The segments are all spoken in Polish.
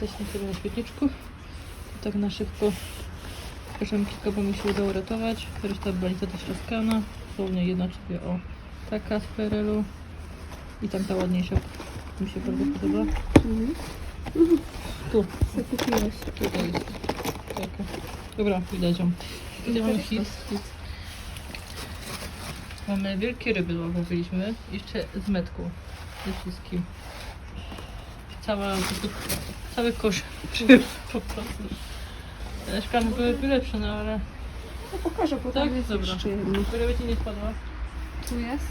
Jesteśmy sobie na świetniczku. To tak na szybko pokażemy kilka, bo mi się udało ratować. Reszta była niestety strzaskana. Dosłownie jedna sobie o taka z PRL-u. I tam ta ładniejsza. Mi się bardzo podoba. Tu, Co kupiłeś? tutaj jest. Taka. Dobra, widać ją. Tutaj mamy hit. Mamy wielkie ryby, bo mówiliśmy. Jeszcze z metką. Ze wszystkim. Cała, cały kosz po prostu. Szklane były lepsze, no ale No pokażę, bo Tak? tam jest Dobra. jeszcze jedno. żeby ci nie spadła. Tu jest.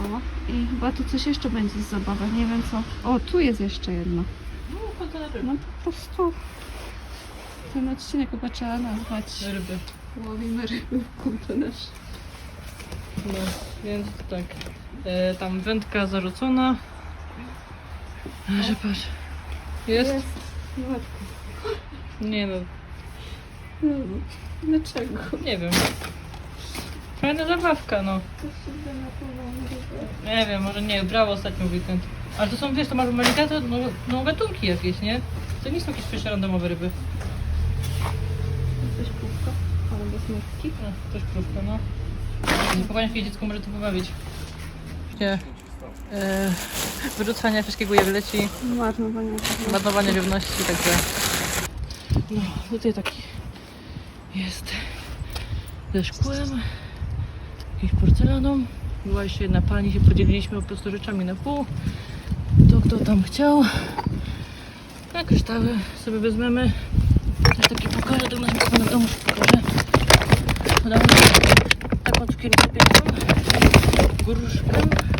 O, i chyba tu coś jeszcze będzie z zabawy, nie wiem co. O, tu jest jeszcze jedno. No, kontener ryb. No po prostu ten odcinek chyba trzeba nazwać Ryby. Łowimy ryby w kontenerze. No, więc tak. E, tam wędka zarzucona. Że patrz. Jest? Matko. Nie no, No, dlaczego? nie wiem. Fajna zabawka, no. To się. Nie wiem, może nie, brawo ostatni weekend. Ale to są, wiesz, to masz malika, to no, no gatunki jakieś, nie? To nie są jakieś pierwsze randomowe ryby. Coś pupka, ale bez matki. No, też krówka, no. Spokojnie, jakie dziecko może to pobawić. Nie. E, wyrzucania wszystkiego jak leci, Marnowanie. marnowanie żywności, także... No, tutaj taki jest ze szkłem, jakąś porcelaną. Była jeszcze jedna pani, się podzieliliśmy po prostu rzeczami na pół. To kto tam chciał. A kryształy sobie wezmemy. Też taki pokażę, to naszym kochanym domu już pokażę. Podamy taką cukiernicę piękną. Gruszkę.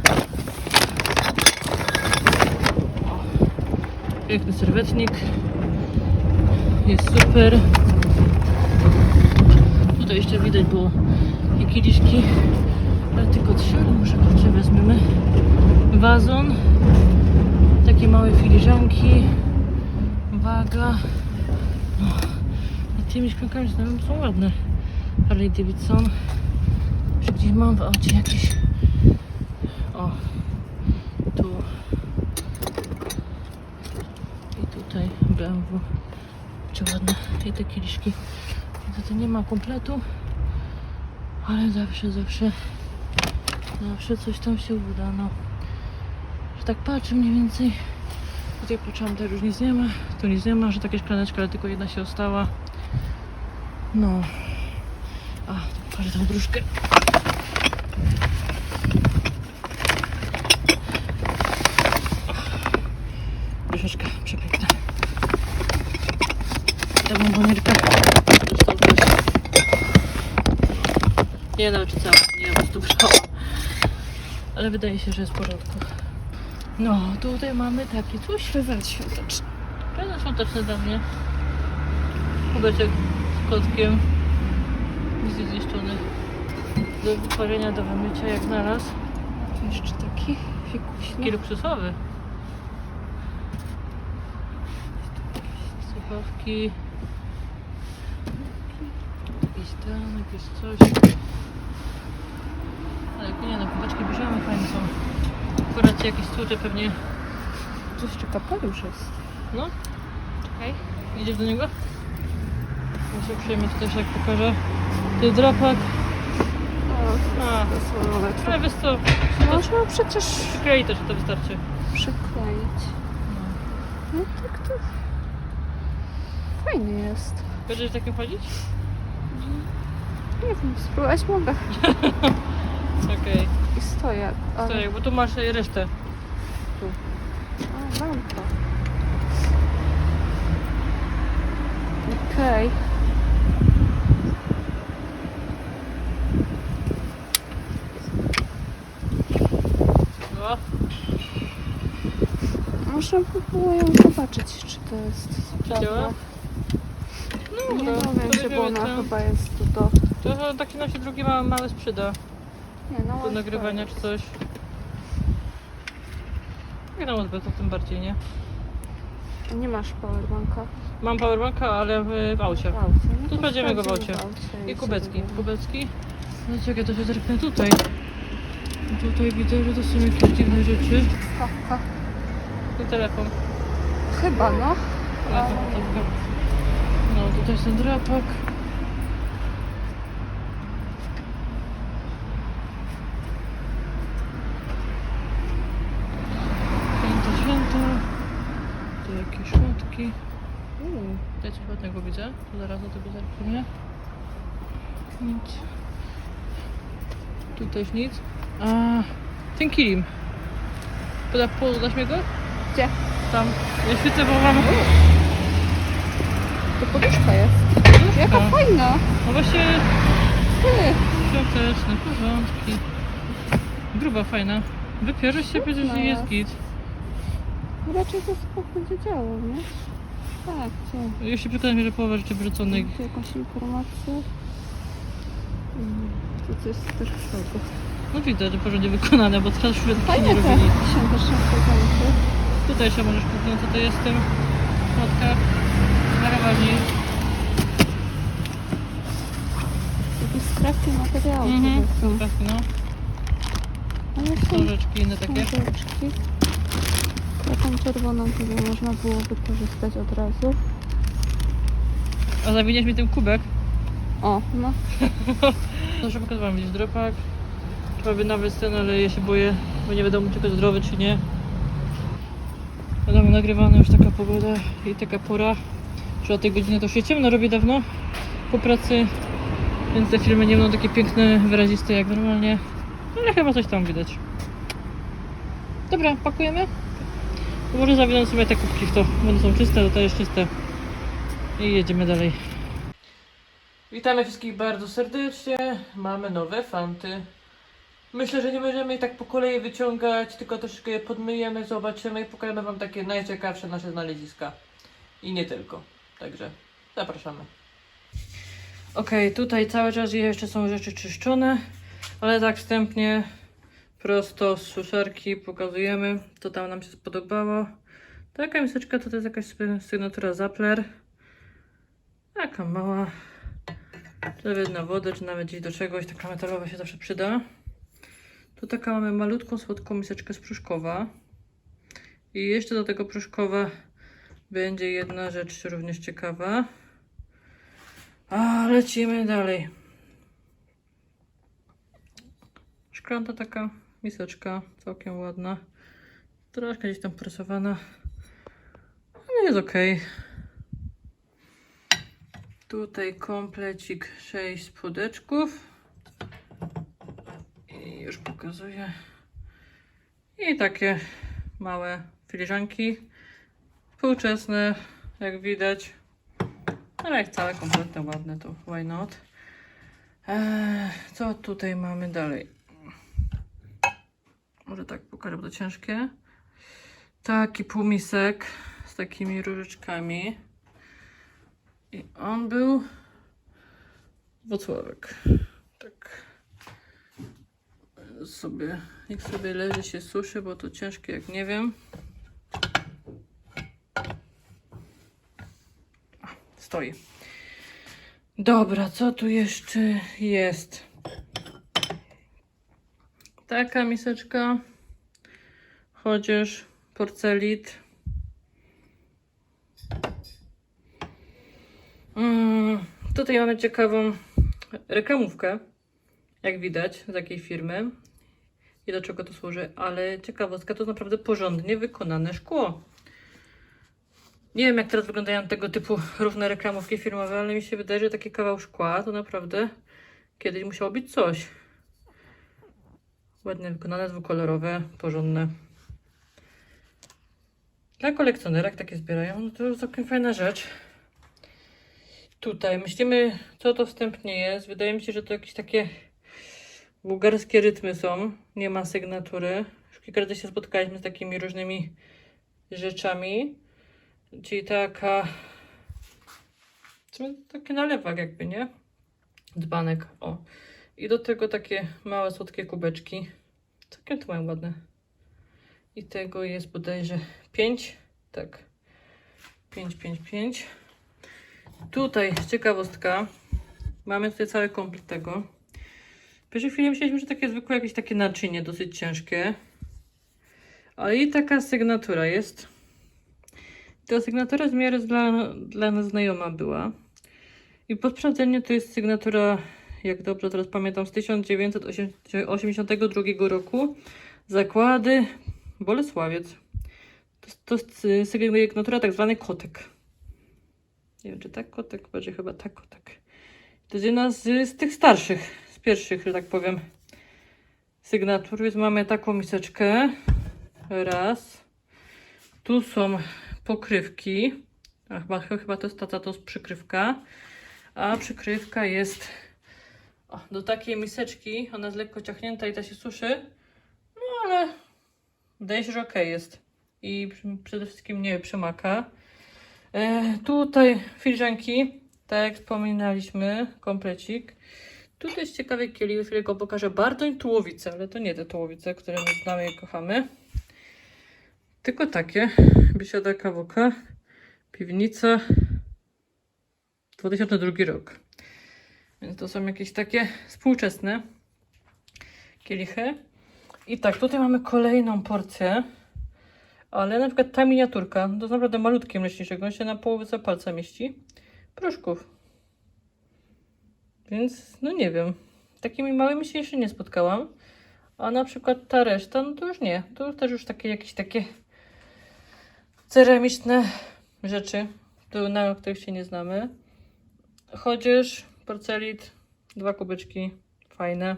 Piękny serwetnik. Jest super. Tutaj jeszcze widać było i kieliszki, ale tylko trzy, ale może kurczę wezmiemy. Wazon, takie małe filiżanki, waga. No, a tymi szklankami są ładne. Harley Davidson. Jeszcze gdzieś mam w aucie jakieś. O, tu. I tutaj BMW. Czy ładne i te kieliszki. Niestety nie ma kompletu, ale zawsze, zawsze, zawsze coś tam się uda, no. Że tak patrzę mniej więcej. Tutaj patrzyłam, też już nic nie ma, tu nic nie ma, że takie szklaneczka, ale tylko jedna się ostała. No. A, pokażę tą gruszkę. Ta bombonierka. Nie wiem, czy cała, nie wiem, tu brała. Ale wydaje się, że jest w porządku. No, tutaj mamy takie coś. Prezent świąteczny. Prezent świąteczny dla mnie. Kubeczek z kotkiem. Nic zniszczony. Do wyparzenia, do wymycia, jak znalazł. Tu jeszcze taki Taki fikuśny. luksusowy. Słuchawki. Jakiś tam, jakieś coś. Ale nie no, kubeczki bierzemy, fajne są. Akurat jakieś tłucze pewnie. Tu jeszcze kapelusz jest. No. Czekaj. Idziesz do niego? Ja się uprzejmie to też jak pokażę. Jest drapak. A, ale wiesz co, Można przecież przyklei też, to wystarczy. przykleić. No tak to fajny jest. Będziesz takim chodzić? Nie wiem, spróbować mogę. Okej. I stoję. ale- Okay. bo tu masz resztę. A, lampa. Okej. O, Można by było ją zobaczyć, czy to jest działa? no, Nie to- dowiem to się, bo ona chyba jest tu do... To taki nam się drugi mały, mały sprzyda Nie, no do nagrywania czy coś. Nie na USB to tym bardziej, nie? Nie masz powerbanka Mam powerbanka, ale w, w aucie. w aucie. No Tu sprawdzimy go w aucie. w aucie I kubecki. Kubecki. No czekaj, to się zerknę tutaj. Tutaj widzę, że to są jakieś dziwne rzeczy. Stawka. I telefon. Chyba, no. To, no tutaj jest ten drapak. Święto, święto. Tu jakieś szmatki. Uuu, tutaj coś ładnego widzę. To zaraz do tego zerkniemy. Nic. Tu też nic. A, ten kilim. Poda, podasz mi go? Gdzie? Tam. Ja świecę, bo mam... To poduszka jest. Jaka fajna. No właśnie Ty. świąteczne, porządki. Gruba, fajna. Wypierze się, No nie jest jest. git. Raczej to spoko będzie działo, nie? Tak? Już się przekonam, że połowa rzeczy wrzuconych. Tu jakąś informację. Mm, To coś też spoko. No widać, że porządnie wykonane, bo teraz już nie robili. Tutaj jeszcze możesz kupić, co to jest w środkach. Zarawani. Jakieś skrawki materiału. Mhm. Trafki, no. Książeczki inne takie. książeczki. Taką czerwoną chyba można było wykorzystać od razu. A zawiniesz mi ten kubek. O, no. To już pokazywałam, widzisz, dropak. By nawet ten, ale ja się boję, bo nie wiadomo czy to zdrowy, czy nie. Wiadomo, nagrywana już taka pogoda i taka pora, że o tej godzinie to się ciemno robi dawno po pracy, więc te filmy nie będą takie piękne, wyraziste jak normalnie, ale chyba coś tam widać. Dobra, pakujemy? Może zawinąć sobie te kubki w to, bo one są czyste, to jest czyste. I jedziemy dalej. Witamy wszystkich bardzo serdecznie. Mamy nowe fanty. Myślę, że nie będziemy ich tak po kolei wyciągać, tylko troszeczkę je podmyjemy, zobaczymy i pokażemy Wam takie najciekawsze nasze znaleziska. I nie tylko. Także zapraszamy. Okej, tutaj cały czas jeszcze są rzeczy czyszczone, ale tak wstępnie prosto z suszarki pokazujemy, co tam nam się spodobało. Taka miseczka to jest jakaś sy- sygnatura Zapler. Taka mała. Czy na wodę, czy nawet gdzieś do czegoś. Taka metalowa się zawsze przyda. Tu taka mamy malutką, słodką miseczkę z pruszkowa. I jeszcze do tego pruszkowa będzie jedna rzecz również ciekawa. A lecimy dalej. Szklanta taka miseczka, całkiem ładna. Troszkę gdzieś tam presowana. Ale jest ok. Tutaj komplecik 6 spodeczków. I już pokazuję. I takie małe filiżanki. Współczesne, jak widać. Ale jak całe, kompletne, ładne, to why not? Eee, co tutaj mamy dalej? Może tak pokażę, bo to ciężkie. Taki półmisek z takimi różyczkami. I on był Wocławek. Tak. Sobie, niech sobie leży, się suszy, bo to ciężkie jak nie wiem. A, stoi. Dobra, co tu jeszcze jest? Taka miseczka. Chociaż porcelit. Mm, tutaj mamy ciekawą reklamówkę, jak widać, z jakiej firmy i do czego to służy, ale ciekawostka to naprawdę porządnie wykonane szkło. Nie wiem, jak teraz wyglądają tego typu równe reklamówki firmowe, ale mi się wydaje, że taki kawał szkła to naprawdę kiedyś musiało być coś. Ładnie wykonane, dwukolorowe, porządne. Dla kolekcjonera, jak takie zbierają, no to całkiem fajna rzecz. Tutaj myślimy, co to wstępnie jest. Wydaje mi się, że to jakieś takie bułgarskie rytmy są. Nie ma sygnatury. Już kilka razy się spotkaliśmy z takimi różnymi rzeczami. Czyli taka. Taki nalewak, jakby, nie? Dzbanek. O. I do tego takie małe, słodkie kubeczki. Całkiem to mają ładne. I tego jest bodajże 5. Tak. 5, 5, 5. Tutaj ciekawostka. Mamy tutaj cały komplet tego. W pierwszej chwili myśleliśmy, że takie zwykłe jakieś takie naczynie, dosyć ciężkie. Ale i taka sygnatura jest. Ta sygnatura z miarę dla, dla nas znajoma była. I po sprawdzeniu to jest sygnatura, jak dobrze teraz pamiętam, z 1982 roku. Zakłady Bolesławiec. To, to jest y, sygnatura tak zwany kotek. Nie wiem, czy tak kotek? Będzie chyba tak kotek. To jest jedna z, z tych starszych, z pierwszych, że tak powiem, sygnatur. Więc mamy taką miseczkę. Raz. Tu są pokrywki. A chyba, chyba to jest ta, ta to jest przykrywka. A przykrywka jest o, do takiej miseczki. Ona jest lekko ciachnięta i ta się suszy. No ale wydaje się, że ok jest. I przede wszystkim nie przemaka. E, tutaj filiżanki, tak jak wspominaliśmy, komplecik. Tutaj jest ciekawy kielich, którego pokażę Bartoń Tułowice, ale to nie te Tułowice, które my znamy i kochamy. Tylko takie. Biesiada Kawuka, piwnica, 2002 rok. Więc to są jakieś takie współczesne kielichy. I tak, tutaj mamy kolejną porcję. Ale na przykład ta miniaturka, to jest naprawdę malutkie mleczniczego, on się na połowę palca mieści. Proszków. Więc, no nie wiem. Takimi małymi się jeszcze nie spotkałam. A na przykład ta reszta, no to już nie. To też już takie jakieś takie ceramiczne rzeczy, na których się nie znamy. Chodzież, porcelit, dwa kubeczki, fajne.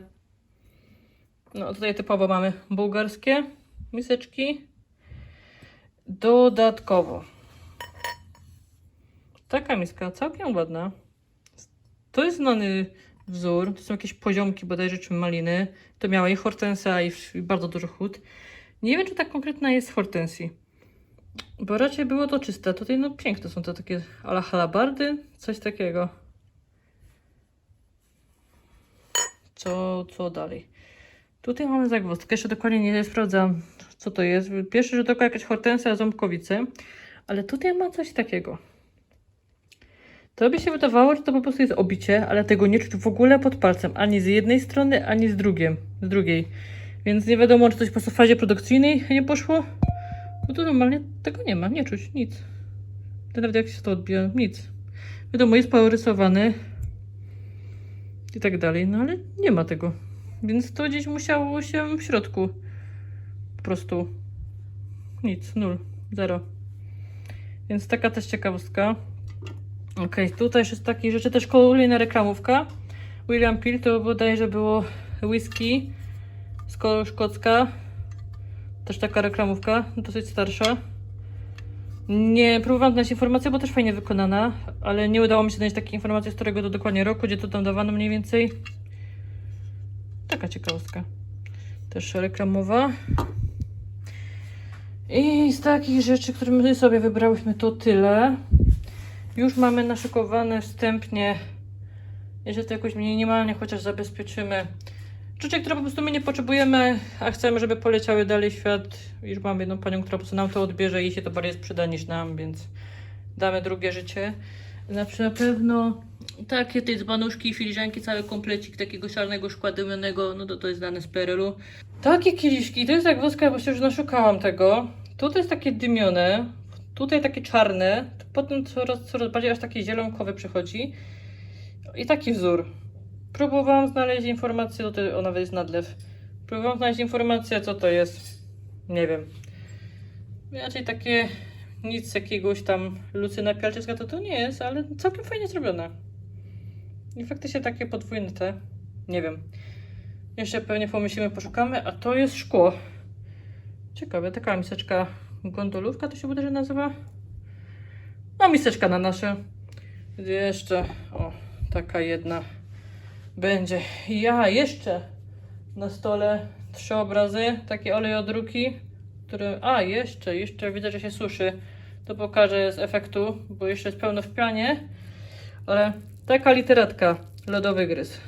No tutaj typowo mamy bułgarskie miseczki. Dodatkowo. Taka miska całkiem ładna. To jest znany wzór. To są jakieś poziomki bodajże czy maliny. To miała i hortensia i, bardzo dużo chód. Nie wiem, czy ta konkretna jest hortensji. Bo raczej było to czyste. Tutaj no piękne są to takie ala halabardy, coś takiego. Co, co dalej? Tutaj mamy zagwozdkę. Jeszcze dokładnie nie sprawdzam, co to jest. Pierwszy rzut oka jakaś hortensja, ząbkowice. Ale tutaj ma coś takiego. To by się wydawało, że to po prostu jest obicie, ale tego nie czuć w ogóle pod palcem. Ani z jednej strony, ani z, drugiem, z drugiej. Więc nie wiadomo, czy coś po prostu w fazie produkcyjnej nie poszło. No to normalnie tego nie ma, nie czuć, nic. To nawet jak się to odbija, nic. Wiadomo, jest porysowany i tak dalej, no ale nie ma tego. Więc to gdzieś musiało się w środku. Po prostu nic, nul, zero. Więc taka też ciekawostka. Okej, tutaj jeszcze z takich rzeczy też kolejna reklamówka. William Peel to bodajże było whisky sko- szkocka. Też taka reklamówka, dosyć starsza. Nie próbowałam znaleźć informacji, bo też fajnie wykonana, ale nie udało mi się znaleźć takiej informacji, z którego to dokładnie roku, gdzie to tam dawano mniej więcej. Taka ciekawostka. Też reklamowa. I z takich rzeczy, które my sobie wybrałyśmy, to tyle. Już mamy naszykowane wstępnie, jeżeli to jakoś minimalnie chociaż zabezpieczymy. Rzeczy, które po prostu my nie potrzebujemy, a chcemy, żeby poleciały dalej świat. Już mamy jedną panią, która po prostu nam to odbierze i się to bardziej sprzeda niż nam, więc damy drugie życie. Znaczy na pewno takie tej dzbanuszki filiżanki, cały komplecik takiego czarnego szkła dymionego, no to to jest dane z PRL-u. Takie kieliszki, to jest jak woska, bo się już naszukałam tego. Tutaj jest takie dymione, tutaj takie czarne, potem coraz, coraz bardziej aż takie zielonkowe przychodzi. I taki wzór. Próbowałam znaleźć informację, do tej, o nawet jest nadlew. Próbowałam znaleźć informację, co to jest. Nie wiem. Raczej takie nic jakiegoś tam lucyna pialczyska to to nie jest, ale całkiem fajnie zrobione. I faktycznie takie podwójne te. Nie wiem. Jeszcze pewnie pomyślimy, poszukamy, a to jest szkło. Ciekawe, taka miseczka gondolówka to się bodajże nazywa. No, miseczka na nasze. Jeszcze? O, taka jedna będzie. Ja jeszcze na stole trzy obrazy, takie olejodruki, które. A, jeszcze, jeszcze widzę, że się suszy. To pokażę z efektu, bo jeszcze jest pełno w pianie. Ale taka literatka, lodowy gryz.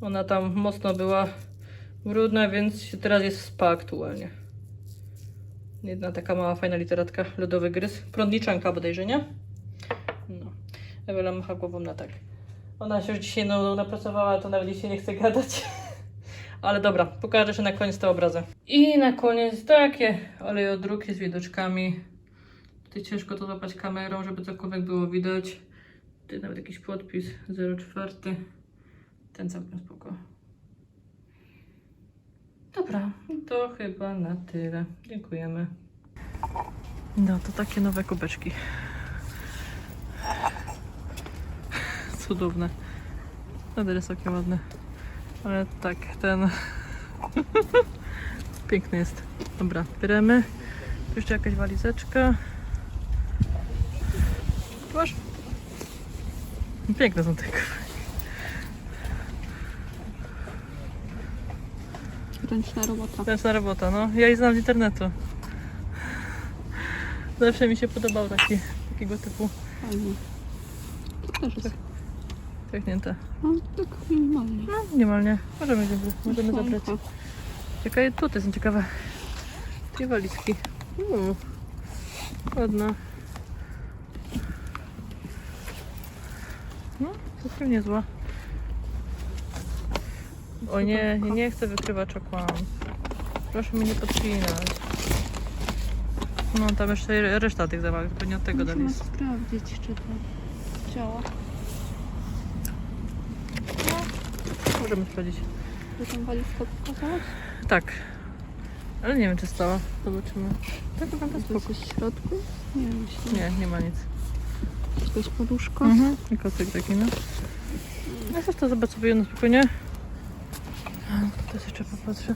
Ona tam mocno była brudna, więc teraz jest spa aktualnie. Jedna taka mała, fajna literatka, lodowy gryz. Prądniczanka bodajże, nie? No. Ewela macha głową na tak. Ona się już dzisiaj no, napracowała, to nawet dzisiaj nie chce gadać. Ale dobra, pokażę jeszcze na koniec te obrazy. I na koniec takie olejodruki z widoczkami. Tutaj ciężko to złapać kamerą, żeby cokolwiek było widać. Tutaj nawet jakiś podpis 04. Ten całkiem spoko. Dobra, to chyba na tyle. Dziękujemy. No, to takie nowe kubeczki. Cudowne. Nadal jest takie ładne. Ale tak, ten... Piękny jest. Dobra, bieremy. Tu jeszcze jakaś walizeczka. Masz? Piękne są te. Ręczna robota. Ręczna robota, no. Ja je znam z internetu. Zawsze mi się podobał taki, takiego typu Fajnie. To też jest. Pięknięte. No, tak minimalnie. No, minimalnie. Możemy, możemy zabrać. Czekaj, tutaj są ciekawe. Dwie walizki. Uuu, ładna. No, całkiem niezła. O nie, nie, nie chcę wykrywacza kłam. Proszę mnie nie podcinać. No, tam jeszcze reszta tych zabawek, pewnie od tego dalej Musimy sprawdzić, czy to działa. Możemy sprawdzić. Czy tą walizkę pokazałaś? Tak. Ale nie wiem, czy stała. Zobaczymy. Tak wygląda To spoko. jest w środku? Nie, myślę. Nie, nie ma nic. Jakaś poduszka? Mhm. I kocyk taki, no. No coś to zobacz sobie na spokojnie. A, Tutaj jeszcze popatrzę.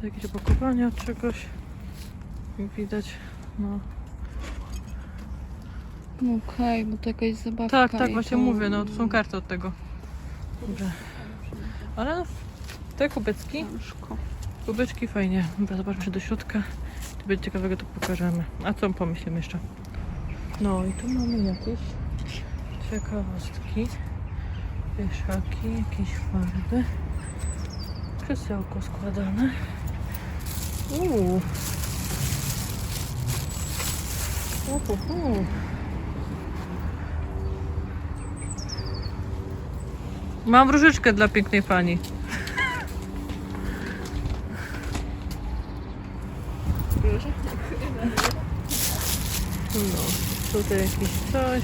Tu jakieś opakowania od czegoś. Jak widać. No. No Okej, bo to jakaś zabawka. Tak, tak, właśnie to- mówię, no to są karty od tego. Dobrze. Ale te kubeczki, kubeczki fajnie. Dobra, zobaczmy do środka. To będzie ciekawego, to pokażemy. A co pomyślimy jeszcze? No i tu mamy jakieś ciekawostki. Wieszaki, jakieś farby. Krzesełko składane. Uuu. Uhuhu. Mam różyczkę dla pięknej pani. No, tutaj jakieś coś.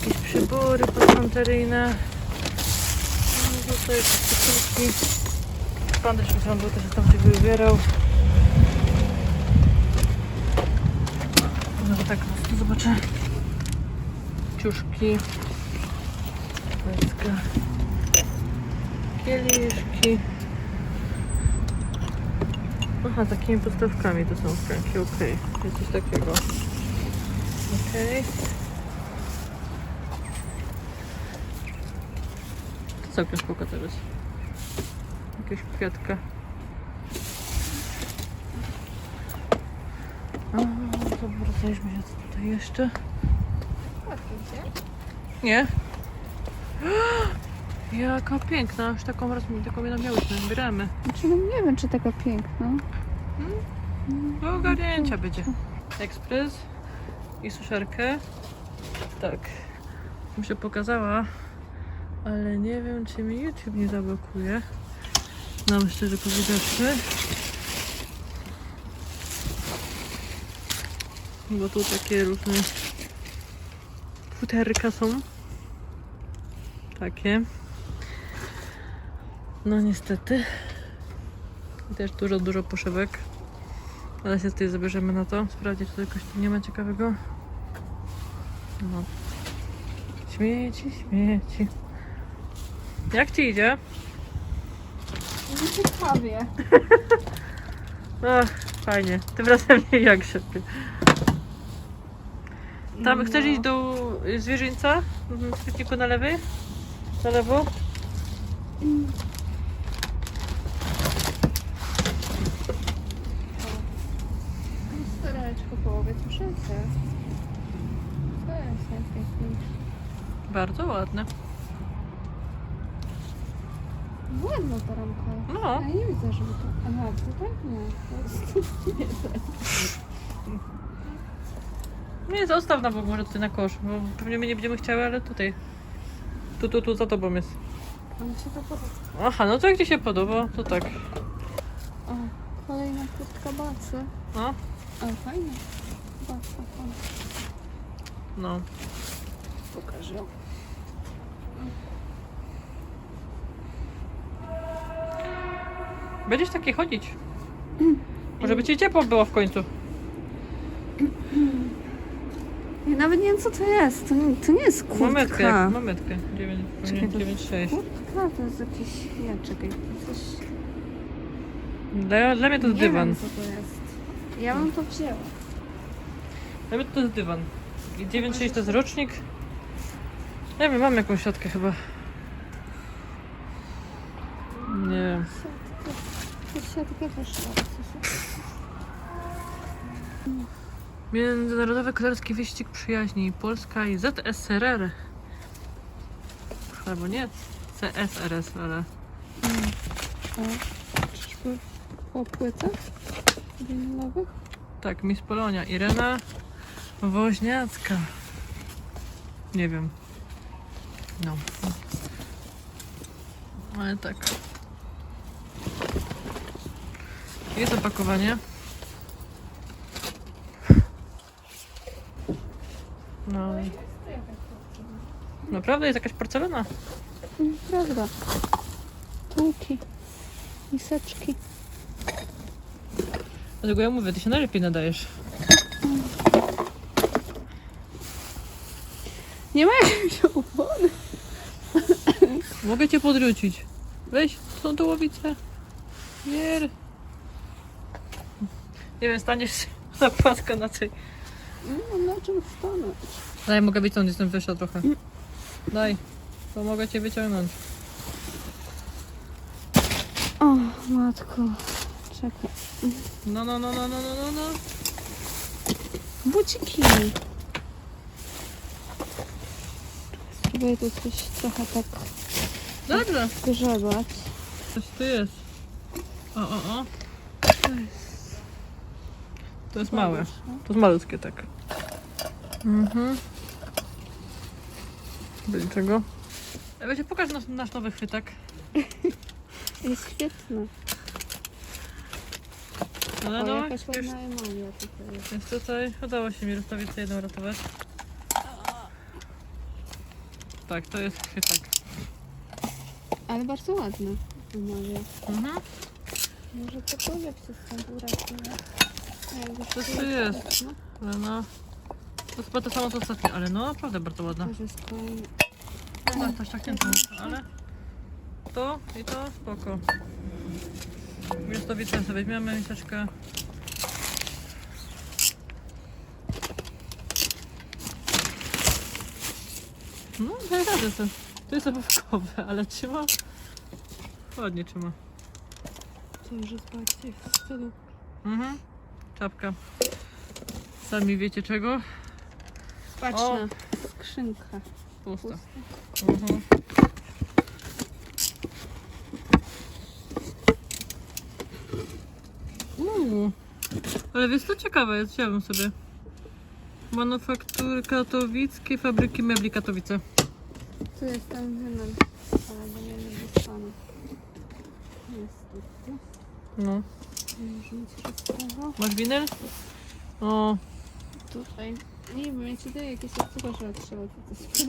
Jakieś przybory posprząteryjne. No, tutaj cycuszki. Pan też wyglądał, też tam się wybierał. Może tak zobaczę. Ciuszki. Łezka. Kieliszki. Aha, takimi podstawkami to są franki, okej. Jest coś takiego. Okej. To całkiem spoko teraz. Jakieś kwiatka. Dobra, zajrzmy się co tutaj jeszcze. Nie? Jaka piękna, już taką raz taką jedną miałyśmy, bieramy. Znaczy, no nie wiem, czy taka piękna. Do ogarnięcia będzie. Ekspres i suszarkę. Tak. Mi się pokazała, ale nie wiem, czy mi YouTube nie zablokuje. No że powiedziawszy. Bo tu takie różne futerka są. Takie. No niestety. Też dużo, dużo poszewek. Ale się tutaj zabierzemy na to. Sprawdzić, czy jakoś tu nie ma ciekawego. No. Śmieci, śmieci. Jak ci idzie? Ciekawie. Ach, fajnie. Tym razem nie jak się. Tam No. chcesz iść do zwierzyńca? W sklepniku na lewej? Na lewo? Lustereczko połowie to wszędzie. To jest. Bardzo ładne. Ładna ta ramka. No. Ja nie widzę, żeby to... Aha, to tak? Nie. To jest... Nie. Nie, zostaw na bok może tutaj na kosz, bo pewnie my nie będziemy chciały, ale tutaj. Tu, tu, tu za tobą jest. Ale się to podoba. Aha, no to jak ci się podoba, to tak. O, kolejna Kurtka bacy. No, Ale fajna. Baca, fajna. no. Pokaż ją. Będziesz takie chodzić. Może by ci ciepło było w końcu. Ja nawet nie wiem co to jest. To nie, to nie jest kurtka. Mametkę, mametkę. 9, Czekaj, to- 9, 6. Kurtka to jest jakiś... Nie, czekaj. Coś... Dla, dla mnie to jest nie dywan. wiem co to jest. Ja bym to wzięła. Dla mnie to jest dywan. I 9, 6 to jest rocznik. Nie wiem, mam jakąś siatkę chyba. Nie. To siatkę też mam. Międzynarodowy Kolarski Wyścig Przyjaźni Polska i ZSRR. Albo nie, CSRS, ale... O, czyżby po płytach winylowych? Tak, Miss Polonia. Irena Woźniacka. Nie wiem. No. Ale tak. Jest opakowanie. No. i- Naprawdę jest jakaś porcelana? Mm, Prawda. Tułki. Miseczki. Dlatego ja mówię, ty się najlepiej nadajesz. Nie ma jakiejś opony. Mogę cię podrzucić. Weź, są tu łowice. Mier. Nie wiem, staniesz się na płasko na tej. Nie mam na czym stanąć. Daj, mogę wyciągnąć, jestem wyższa trochę. Daj, to mogę cię wyciągnąć. O, matko. Czekaj. No, no, no, no, no, no, no, no. Buciki. Spróbuję tu coś trochę tak Dobrze. grzebać. Coś tu jest. O, o, o. To jest To jest małe. no. To jest malutkie, tak. Mhm. Będzie czego? E, Wiecie, pokaż nasz, nasz nowy chwytak. Jest świetne. No, O, no, jakaś już ładna emalia tutaj jest. Więc tutaj udało się mi rozstawić jedną ratować. Tak, to jest chwytak. Ale bardzo ładna emalia. Mhm. Może cokolwiek się uratuje. Jakby Co się to jest? No, Ale no. To chyba to samo co ostatnio, ale no naprawdę bardzo ładna. jest. No, coś tak nie ale to i to spoko. Wiestowicę sobie weźmiemy, miseczkę. No, daję radę to. To jest zabawkowe, ale trzyma. Ładnie trzyma. To już jest bardziej w stylu. Mhm. Czapka. Sami wiecie czego? Patrz O. na skrzynkę. Pusta. Pusta. Mhm. Uuu, ale wiesz co ciekawe jest, wziąłem sobie. Manufaktury katowickie, fabryki mebli Katowice. Tu jest ten wymiar. Ale go nie. Niestety. No. Rozprawa. Masz winyl? O, Tutaj. Nie wiem, ja ci daję jakieś odczuwa, że trzeba to sprawdzić.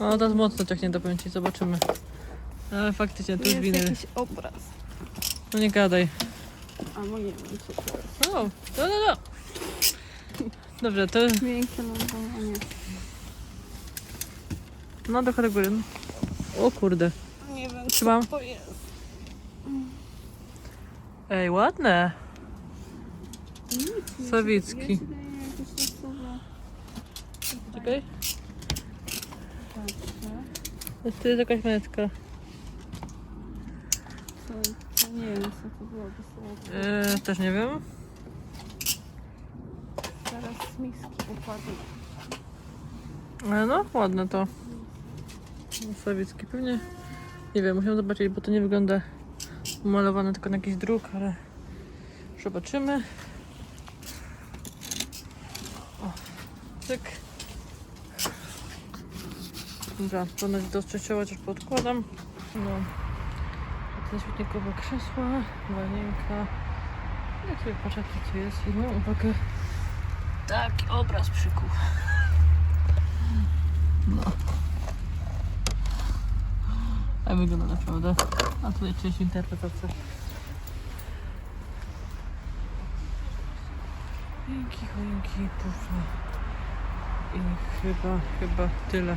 no to jest mocno ciągnięte, powiem ci, zobaczymy. Ale faktycznie, Tu to jest winyl. jakiś obraz. No nie gadaj. Albo nie wiem, co to jest. O, no, no, no. Dobrze, to Miękkie lądowanie. no trochę do góry. O kurde. Nie wiem, Trzymam. co to jest. Ej, ładne. Sawicki. Czekaj. Patrzę. To jest jakaś metka. Co, to nie wiem, co to było. Eee, też nie wiem. Zaraz z miski upadną. Ale no, ładne to. Sawicki pewnie. Nie wiem, musimy zobaczyć, bo to nie wygląda umalowane tylko na jakiś druk, ale zobaczymy. Cyk. Dobra, ponoć do strześcioła już podkładam. No. Te świetnikowe krzesła, wanienka, Tak sobie patrzę, co tu jest i moją uwagę taki obraz przykuł. No. Tak wygląda naprawdę. A tutaj część interpretacja. Dzięki, choinki, pufy. I chyba, chyba tyle.